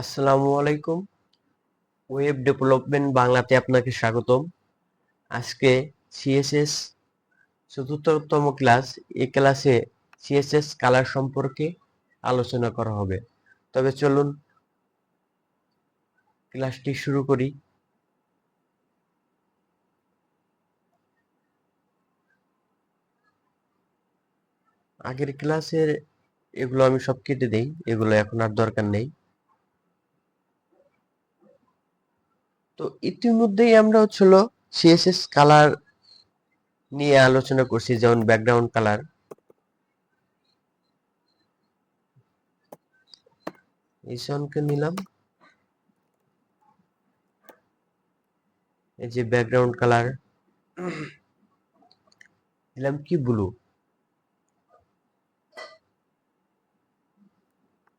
আসসালামু আলাইকুম। Web development বাংলাতে আপনাকে স্বাগতম। আজকে সিএসএস চতুর্থতম ক্লাস এই ক্লাসে সিএসএস কালার সম্পর্কে আলোচনা করা হবে। তবে চলুন ক্লাসটি শুরু করি। আগের ক্লাসের এগুলো আমি সব কেটে দেই, এগুলো এখন আর দরকার নেই। তো ইতিমধ্যেই আমরা হচ্ছিল সিএসএস কালার নিয়ে আলোচনা করছি, যেমন ব্যাকগ্রাউন্ড কালার এই নিলাম। এই যে ব্যাকগ্রাউন্ড কালার দিলাম কি ব্লু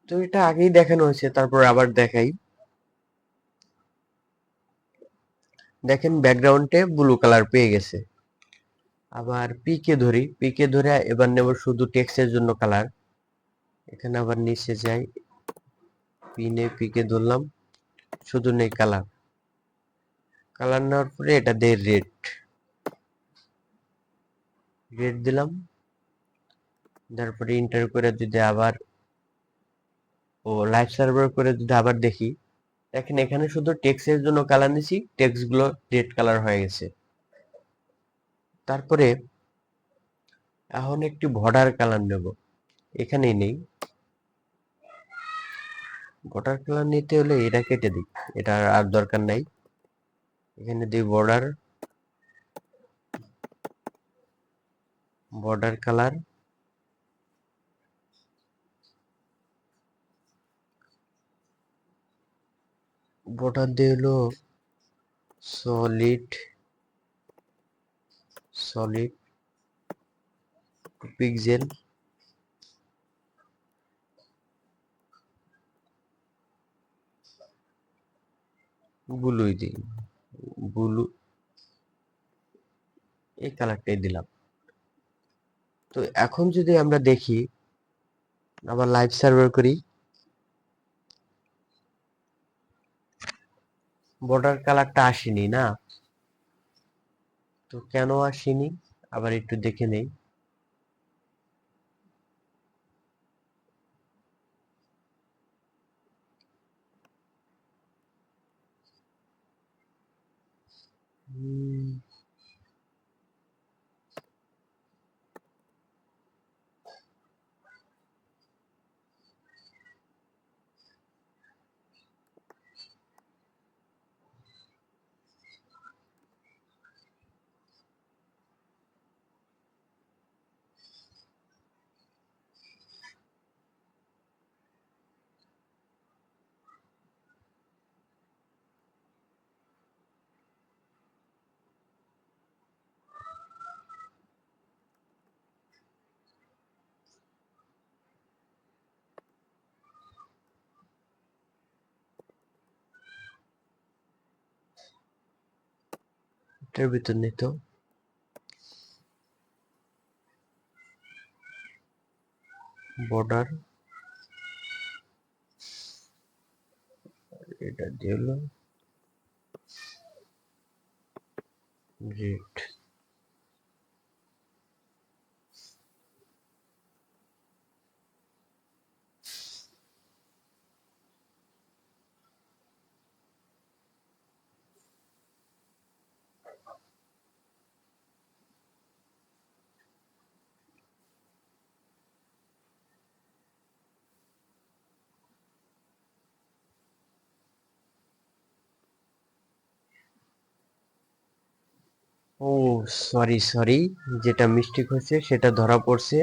তো এটা আগেই দেখানো হয়েছে, তারপর আবার দেখাই। দেখেন ব্যাকগ্রাউন্ডে ব্লু কালার পেয়ে গেছে। আবার পিকে ধরি পিকে ধরে এবার নেব শুধু টেক্সটের জন্য কালার এখানে আবার নিচে যাই। পিনে পিকে ধরলাম, শুধু নেই কালার কালার নেওয়ার পরে এটা দেয় রেড রেড দিলাম। তারপরে ইন্টার করে যদি আবার ও লাইভ সার্ভার করে যদি আবার দেখি। দেখেন, এখানে শুধু টেক্সটের জন্য কালার নিছি টেক্সটগুলো রেড কালার হয়ে গেছে। তারপরে এখন একটি বর্ডার কালার নেব। এখানেই নেই। বর্ডার কালার নিতে হলে এটা কেটে দিই, এটা আর দরকার নাই। এখানে দিই বর্ডার বর্ডার কালার বর্ডার দিয়ে হলো সলিড সলিড পিক্সেল ব্লুই দিই ব্লু এই কালারটাই দিলাম। তো এখন যদি আমরা দেখি, আবার লাইভ সার্ভার করি। বর্ডার কালারটা আসেনি না? তো কেন আসেনি? আবার একটু দেখে নেই। হুম, এটার ভিতর নিত বর্ডার এটা দিয়ে হলো রেড ও সরি সরি যেটা মিস্টেক হয়েছে সেটা ধরা পড়ছে।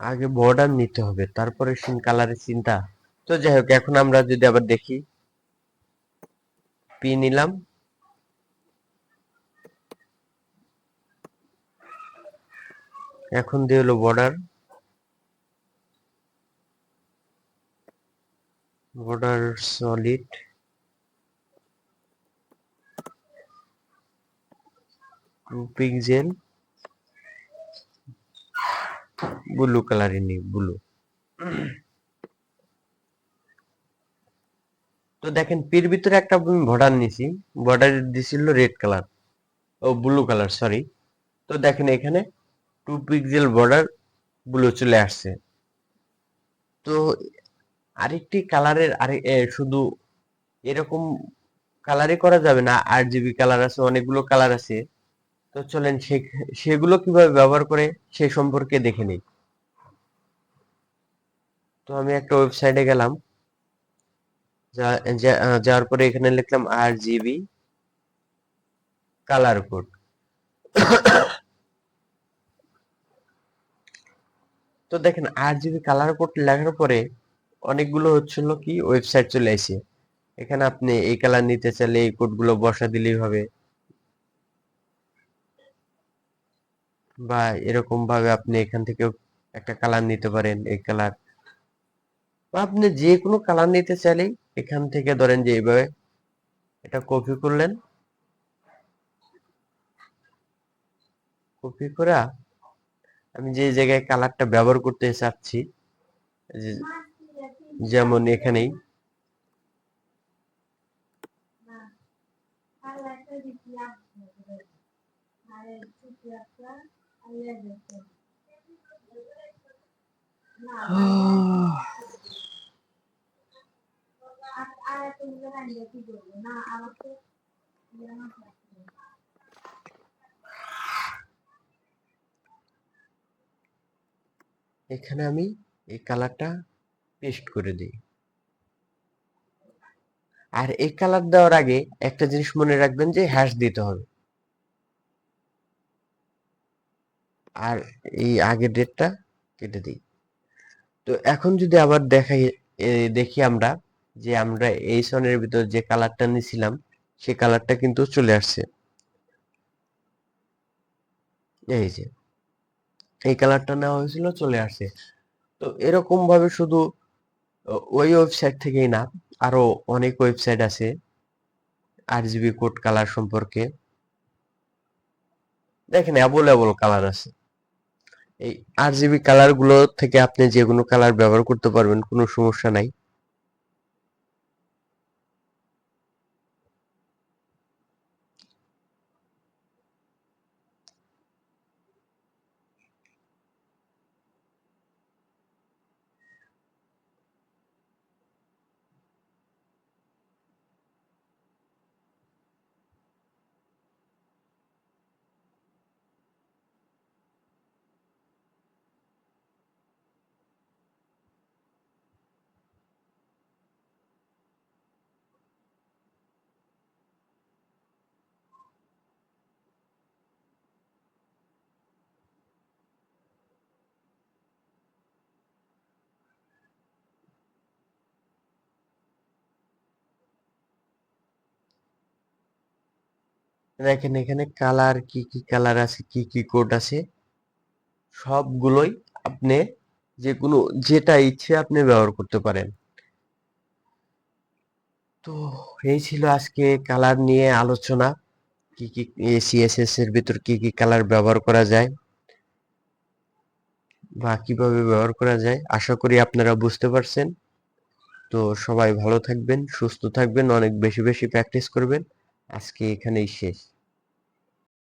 আগে বর্ডার নিতে হবে, তারপরে সিন কালারের চিন্তা। তো যাই হোক, এখন আমরা যদি আবার দেখি। পি নিলাম। এখন দিয়ে হলো border border solid pixel blue কালারই নেই ব্লু তো দেখেন, পির ভিতরে একটা বর্ডার নিছি। বর্ডার দিছিল রেড কালার ও ব্লু কালার সরি তো দেখেন এখানে টু পিক্সেল বর্ডার ব্লু চলে আসছে। তো আরেকটি কালারের আরে শুধু এরকম কালারই করা যাবে না। আট জিবি কালার আছে, অনেকগুলো কালার আছে। তো চলেন সে- সেগুলো কীভাবে ব্যবহার করে সেই সম্পর্কে দেখে নিই। তো আমি একটা ওয়েবসাইটে গেলাম যাওয়ার পরে এখানে লিখলাম আর জিবি কালার কোড তো দেখেন আর জিবি কালার কোড লেখার পরে অনেকগুলো হচ্ছিল কি ওয়েবসাইট চলে আসে। এখানে আপনি এই কালার নিতে চাইলে এই কোডগুলো বসা দিলেই হবে। বা এরকম ভাবে আপনি এখান থেকেও একটা কালার নিতে পারেন এই কালার বা আপনি যে কোনো কালার নিতে চাইলেই এখান থেকে ধরেন যে এইভাবে এটা কপি করলেন। কপি করা আমি যে জায়গায় কালারটা ব্যবহার করতে চাচ্ছি যেমন এখানেই। এখানে আমি এই কালারটা পেস্ট করে দিই। আর এই কালার দেওয়ার আগে একটা জিনিস মনে রাখবেন যে হ্যাশ দিতে হবে। আর এই আগের ডেটটা কেটে দিই। তো এখন যদি আবার দেখাই দেখি আমরা যে আমরা এই সনের ভিতর যে কালারটা নিয়েছিলাম সে কালারটা কিন্তু চলে আসছে। এই যে, এই কালারটা নেওয়া হয়েছিল, চলে আসছে। তো এরকম ভাবে শুধু ওই ওয়েবসাইট থেকেই না, আরও অনেক ওয়েবসাইট আছে আর জিবি কোড কালার সম্পর্কে। দেখেন অ্যাভেলেবল কালার আছে। এই আর জিবি কালারগুলো থেকে আপনি যে কোনো কালার ব্যবহার করতে পারবেন, কোনো সমস্যা নাই। দেখেন এখানে কালার কি কি কালার আছে, কি কি কোড আছে? সবগুলোই আপনি যে কোনো যেটা ইচ্ছে আপনি ব্যবহার করতে পারেন। তো এই ছিল আজকে কালার নিয়ে আলোচনা। কি কি সিএসএস এর ভিতর কি কি কালার ব্যবহার করা যায় বা কীভাবে ব্যবহার করা যায়, আশা করি আপনারা বুঝতে পারছেন। তো সবাই ভালো থাকবেন, সুস্থ থাকবেন, অনেক বেশি বেশি প্র্যাকটিস করবেন। আজকে এখানেই শেষ।